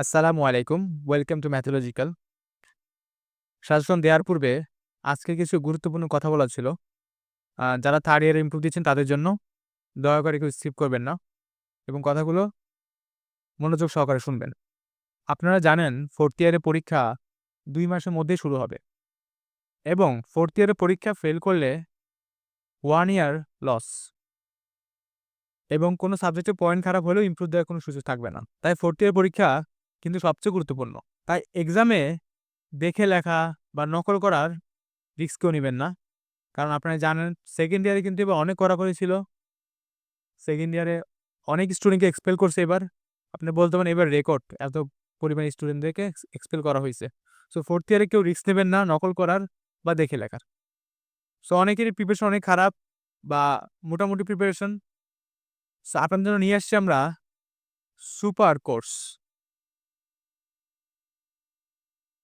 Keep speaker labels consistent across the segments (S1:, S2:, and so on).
S1: আসসালামু আলাইকুম। Welcome to Mathological. Suggestion দেওয়ার পূর্বে আজকে কিছু গুরুত্বপূর্ণ কথা বলার ছিল। যারা থার্ড ইয়ারে ইম্প্রুভ দিচ্ছেন তাদের জন্য। দয়া করে কেউ স্কিপ করবেন না এবং কথাগুলো মনোযোগ সহকারে শুনবেন। আপনারা জানেন ফোর্থ ইয়ারের পরীক্ষা দুই মাসের মধ্যেই শুরু হবে এবং ফোর্থ ইয়ারের পরীক্ষা ফেল করলে ওয়ান ইয়ার লস। এবং কোনো সাবজেক্টে পয়েন্ট খারাপ হলেও ইম্প্রুভ দেওয়ার কোনো সুযোগ থাকবে না। তাই ফোর্থ ইয়ার পরীক্ষা কিন্তু সবচেয়ে গুরুত্বপূর্ণ। তাই এক্সামে দেখে লেখা বা নকল করার রিস্ক কেউ নিবেন না। কারণ আপনারা জানেন সেকেন্ড ইয়ারে কিন্তু এবার অনেক করা করেছিল সেকেন্ড ইয়ারে অনেক স্টুডেন্টকে এক্সপেল করছে এবার। আপনি বলতে পারেন এবার রেকর্ড এত পরিমাণে স্টুডেন্টদেরকে এক্সপেল করা হয়েছে সো ফোর্থ ইয়ারে কেউ রিস্ক নেবেন না নকল করার বা দেখে লেখার। সো অনেকেরই প্রিপারেশন অনেক খারাপ বা মোটামুটি প্রিপারেশন। সো আপনাদের জন্য নিয়ে আসছি আমরা সুপার কোর্স।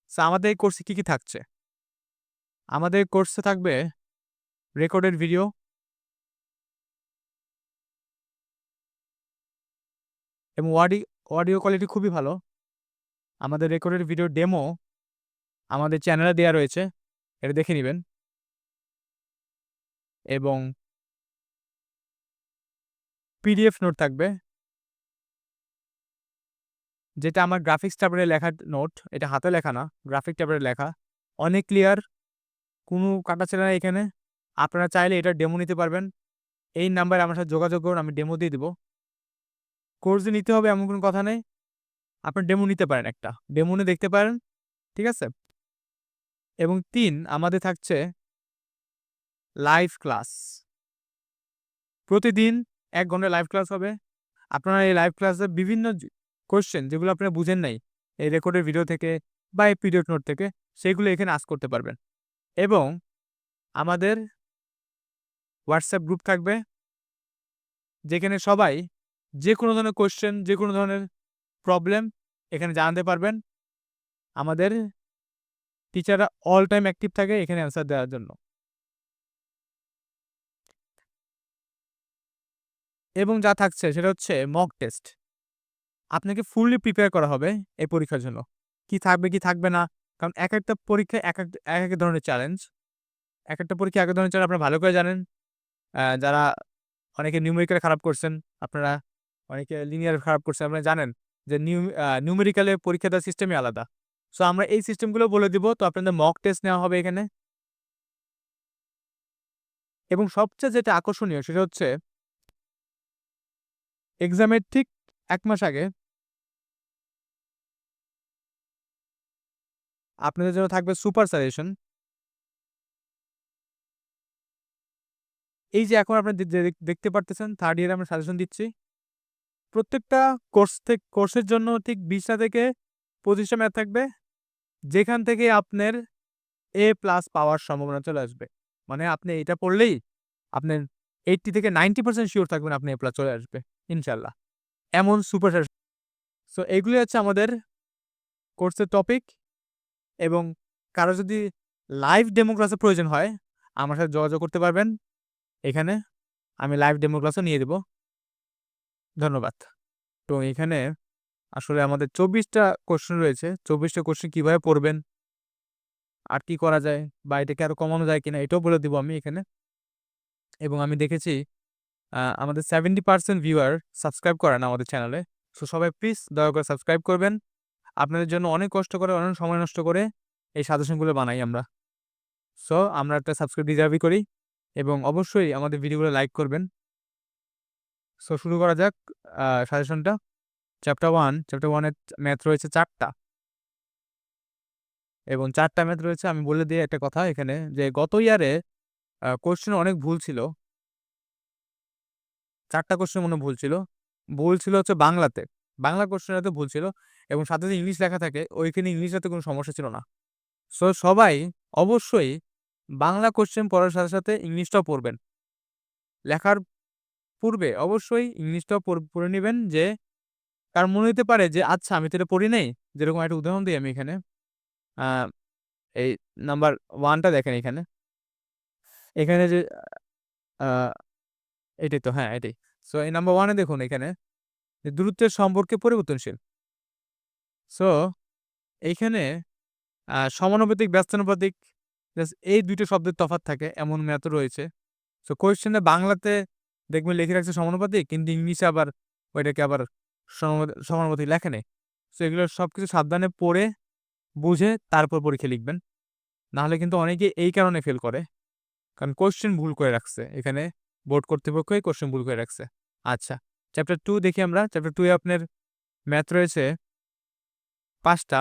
S1: সো আমাদের এই কোর্সে কী কী থাকছে? আমাদের কোর্সে থাকবে রেকর্ডেড ভিডিও এবং অডি অডিও কোয়ালিটি খুবই ভালো। আমাদের রেকর্ডেড ভিডিও ডেমো আমাদের চ্যানেলে দেয়া রয়েছে। এটা দেখে নেবেন এবং পিডিএফ নোট থাকবে। যেটা আমার গ্রাফিক্স ট্যাবলেটে লেখা নোট। এটা হাতে লেখা না, গ্রাফিক ট্যাবলেটে লেখা। অনেক ক্লিয়ার। কোনো কাটাছেঁড়া না এখানে। আপনারা চাইলে এটা ডেমো নিতে পারবেন। এই নাম্বারে আমার সাথে যোগাযোগ করুন আমি ডেমো দিয়ে দেবো কোর্স নিতে হবে এমন কোনো কথা নেই। আপনি ডেমো নিতে পারেন একটা। ডেমো নিয়ে দেখতে পারেন। ঠিক আছে? এবং তিন আমাদের থাকছে লাইভ ক্লাস। প্রতিদিন এক ঘণ্টা লাইভ ক্লাস হবে। আপনারা এই লাইভ ক্লাসে বিভিন্ন কোয়েশ্চেন যেগুলো আপনারা বুঝেন নাই এই রেকর্ডের ভিডিও থেকে বা এই পিডিএফ নোট থেকে সেগুলো এখানে আস্ক করতে পারবেন। এবং আমাদের হোয়াটসঅ্যাপ গ্রুপ থাকবে। যেখানে সবাই যে কোনো ধরনের কোয়েশ্চেন, যে কোনো ধরনের প্রবলেম এখানে জানাতে পারবেন। আমাদের টিচাররা অল টাইম অ্যাক্টিভ থাকে এখানে অ্যান্সার দেওয়ার জন্য। এবং যা থাকছে সেটা হচ্ছে মক টেস্ট। আপনাকে ফুললি প্রিপেয়ার করা হবে এই পরীক্ষার জন্য। কি থাকবে, কি থাকবে না। কারণ একেকটা পরীক্ষায় এক এক ধরনের চ্যালেঞ্জ। এক একটা পরীক্ষা এক ধরনের চ্যালেঞ্জ আপনারা ভালো করে জানেন। যারা অনেকে নিউমেরিক্যাল খারাপ করছেন, আপনারা অনেকে লিনিয়ার খারাপ করছেন। আপনারা জানেন যে নিউ আ নিউমেরিক্যালের পরীক্ষা দেওয়ার সিস্টেমই আলাদা। সো আমরা এই সিস্টেমগুলো বলে দিব। তো আপনাদের মক টেস্ট নেওয়া হবে এখানে। এবং সবচেয়ে যেটা আকর্ষণীয় সেটা হচ্ছে এক্সামের ঠিক এক মাস আগে আপনাদের জন্য থাকবে সুপার সাজেশন। এই যে এখন দে দেখতে পারতেছেন থার্ড ইয়ারে আমরা সাজেশন দিচ্ছি। প্রত্যেকটা কোর্স থেকে কোর্সের জন্য ঠিক বিশটা থেকে ২৫ টা ম্যাথ থাকবে। যেখান থেকে আপনার এ প্লাস পাওয়ার সম্ভাবনা চলে আসবে। মানে আপনি এটা পড়লেই আপনার 80 থেকে 90% সিউর থাকবেন আপনি এ প্লাস চলে আসবে, ইনশাল্লাহ এমন সুপার সো এগুলোই হচ্ছে আমাদের কোর্সের টপিক এবং কারও যদি লাইভ ডেমো ক্লাসের প্রয়োজন হয়, আমার সাথে যোগাযোগ করতে পারবেন। এখানে আমি লাইভ ডেমো ক্লাসও নিয়ে দিব। ধন্যবাদ। তো এখানে আসলে আমাদের চব্বিশটা কোশ্চেন রয়েছে। চব্বিশটা কোশ্চেন কীভাবে পড়বেন? আর কি করা যায়? বা এটাকে আরও কমানো যায় কিনা? এটাও বলে দিব আমি এখানে। এবং আমি দেখেছি আমাদের 70% ভিউয়ার সাবস্ক্রাইব করে না আমাদের চ্যানেলে। সো সবাই প্লিজ দয়া করে সাবস্ক্রাইব করবেন। আপনাদের জন্য অনেক কষ্ট করে, অনেক সময় নষ্ট করে এই সাজেশনগুলো বানাই আমরা। সো আমরা একটা সাবস্ক্রাইব ডিজার্ভই করি এবং অবশ্যই আমাদের ভিডিওগুলো লাইক করবেন। সো শুরু করা যাক সাজেশনটা। চ্যাপ্টার ওয়ান চ্যাপ্টার ওয়ানের ম্যাথ রয়েছে চারটা এবং চারটা ম্যাথ রয়েছে আমি বলে দেই একটা কথা এখানে যে গত ইয়ারে আ কোয়েশ্চেন অনেক ভুল ছিল। ৪ টা কোয়েশ্চেন মনে ভুল ছিল। ভুল ছিল হচ্ছে বাংলাতে। বাংলা কোয়েশ্চেনেতে ভুল ছিল এবং সাথে যদি ইংলিশ লেখা থাকে ওইখানে ইংলিশটাতে কোনো সমস্যা ছিল না। সো সবাই অবশ্যই বাংলা কোশ্চেন পড়ার সাথে, সাথে ইংলিশটাও পড়বেন। লেখার পূর্বে অবশ্যই ইংলিশটাও পড় নিবেন যে কারণ মনে হইতে পারে যে আচ্ছা আমি তো এটা পড়ি নাই। যেরকম একটা উদাহরণ দিই আমি এখানে। এই নাম্বার ওয়ানটা দেখেন এখানে। এখানে যে এটাই তো হ্যাঁ, এটাই। সো এই নাম্বার ওয়ানে দেখুন এখানে যে দূরত্বের সম্পর্কে পরিবর্তনশীল। সো এইখানে সমানুপাতিক, ব্যস্তানুপাতিক এই দুইটা শব্দের তফাত থাকে এমন ম্যাথও রয়েছে। সো কোয়েশ্চেনে বাংলাতে দেখবেন লিখে রাখছে সমানুপাতিক কিন্তু ইংলিশে আবার ওইটাকে আবার সমানুপাত সমানুপাতিক লেখে নাই। সো এগুলো সবকিছু সাবধানে পড়ে, বুঝে তারপর পরীক্ষা লিখবেন। নাহলে কিন্তু অনেকেই এই কারণে ফেল করে। কারণ কোয়েশ্চেন ভুল করে রাখছে। এখানে বোর্ড কর্তৃপক্ষই কোয়েশ্চেন ভুল করে রাখছে। আচ্ছা, চ্যাপ্টার টু দেখি আমরা। চ্যাপ্টার 2 এ আপনার ম্যাথ রয়েছে ৫ টা।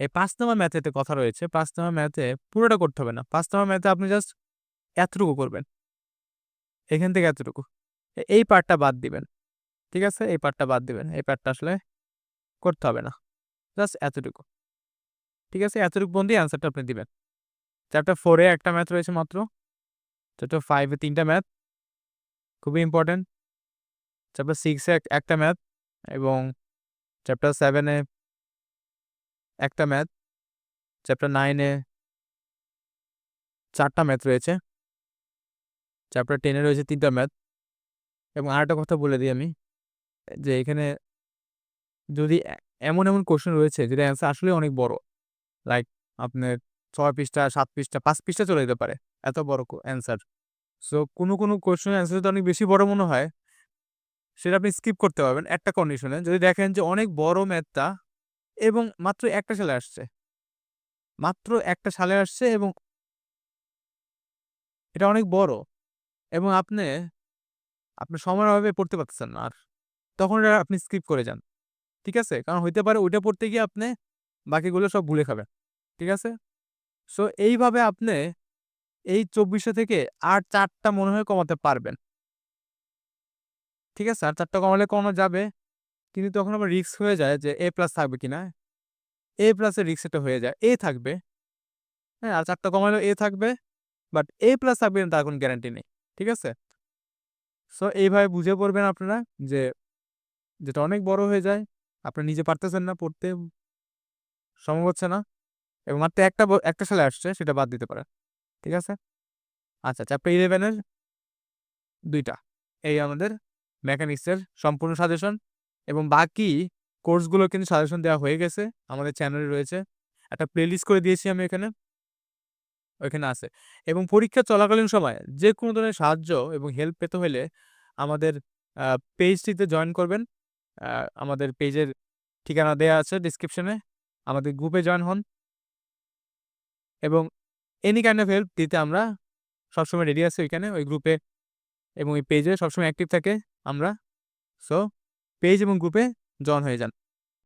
S1: এই ৫ নাম্বার ম্যাথেতে কথা রয়েছে। ৫ নাম্বার ম্যাথে পুরোটা করতে হবে না। ৫ নাম্বার ম্যাথে আপনি জাস্ট এতটুকু করবেন। এখান থেকে এতটুকু। এই পার্টটা বাদ দিবেন। ঠিক আছে? এই পার্টটা বাদ দিবেন। এই পার্টটা আসলে করতে হবে না। জাস্ট এতটুকু। ঠিক আছে? এতটুকু পর্যন্তই অ্যান্সারটা আপনি দিবেন। চ্যাপ্টার ফোরে একটা ম্যাথ রয়েছে মাত্র। চ্যাপ্টার ফাইভে তিনটা ম্যাথ। খুবই ইম্পোর্টেন্ট। চ্যাপ্টার সিক্সে এক একটা ম্যাথ এবং চ্যাপ্টার সেভেনে একটা ম্যাথ। চ্যাপ্টার নাইনে চারটা ম্যাথ রয়েছে। চ্যাপ্টার টেনে রয়েছে তিনটা ম্যাথ। এবং আরেকটা কথা বলে দিই আমি যে এখানে যদি এমন, এমন কোশ্চেন রয়েছে যেটা অ্যান্সার আসলে অনেক বড়। লাইক আপনার ছয় পৃষ্ঠা, সাত পৃষ্ঠা, পাঁচ পৃষ্ঠা চলে যেতে পারে। এত বড় অ্যান্সার। সো কোনো, কোনো কোয়েশ্চেনের অ্যান্সার যদি অনেক বেশি বড় মনে হয় সেটা আপনি স্কিপ করতে পারবেন একটা কন্ডিশনে। যদি দেখেন যে অনেক বড় ম্যাথটা এবং মাত্র একটা সালে আসছে। মাত্র একটা সালে আসছে এবং এটা অনেক বড় এবং আপনি আপনি সময়ের অভাবে পড়তে পারতেছেন না আর। তখন এটা আপনি স্কিপ করে যান। ঠিক আছে? কারণ হইতে পারে ওইটা পড়তে গিয়ে আপনি বাকিগুলো সব ভুলে খাবেন। ঠিক আছে? সো এইভাবে আপনি এই ২৪০০ থেকে আর চারটা মনে হয় কমাতে পারবেন। ঠিক আছে? আর ৪ টা কমালে কমানো যাবে। কিন্তু তখন আবার রিস্ক হয়ে যায় যে এ প্লাস থাকবে কি না এ প্লাসের রিস্ক একটা হয়ে যায়। এ থাকবে। হ্যাঁ? আর চারটা কমালেও এ থাকবে। বাট এ প্লাস থাকবে কিনা তার কোনো গ্যারান্টি নেই। ঠিক আছে? সো এইভাবে বুঝে পড়বেন আপনারা যে যেটা অনেক বড় হয়ে যায়। আপনি নিজে পারতেছেন না পড়তে। সম্ভব হচ্ছে না। এবং মাত্র একটা একটা সালে আসছে, সেটা বাদ দিতে পারেন। ঠিক আছে? আচ্ছা চ্যাপ্টার 11 এর ২ এই আমাদের মেকানিক্সের সম্পূর্ণ সাজেশন এবং বাকি কোর্সগুলো কিন্তু সাজেশন দেওয়া হয়ে গেছে। আমাদের চ্যানেলে রয়েছে। একটা প্লেলিস্ট করে দিয়েছি আমি এখানে। ওইখানে আছে। এবং পরীক্ষা চলাকালীন সময়ে যেকোনো ধরনের সাহায্য এবং হেল্প পেতে হলে আমাদের পেজটিতে জয়েন করবেন। আমাদের পেজের ঠিকানা দেয়া আছে ডেসক্রিপশনে। আমাদের গ্রুপে জয়েন হন। এবং এনি কাইন্ড অফ হেল্প দিতে আমরা সবসময় রেডি আছি ওইখানে, ওই গ্রুপে এবং ওই পেজে সবসময় অ্যাক্টিভ থাকে আমরা। সো পেজ এবং গ্রুপে জয়েন হয়ে যান।